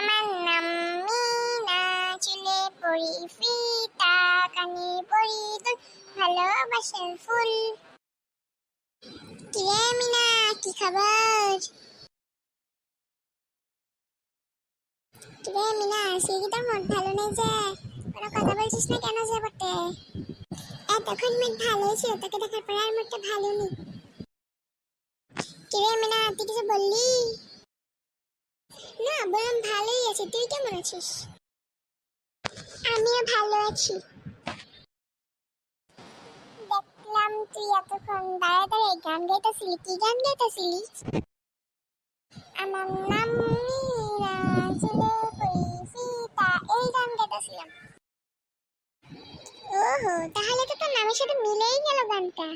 আমার নাম মিনা চুলে পরি ফিতা কানে পরি দুল ভালোবাসার ফুল কিরে মিনা কি খবর কিরে মিনা সে মন ভালো নেই যে কোনো কথা বলছিস না কেন যে বটে এতক্ষণ মুড ভালোই ছিল তোকে দেখার পরে আর মুডটা ভালো নেই কিরে মিনা তুই কিছু বললি বোন ভালোই আছি। তুই কেমন আছিস? আমিও ভালো আছি। দেখলাম তুই এতক্ষণ দাঁড়ায় দাঁড়ায় গান গাইতেছিলি। কি গান গাইতেছিলি? আমার নাম মীরা ছিল পরিচিতা এই গান গাইতেছিলাম। তাহলে তো তোর নামের সাথে মিলেই গেল গানটা।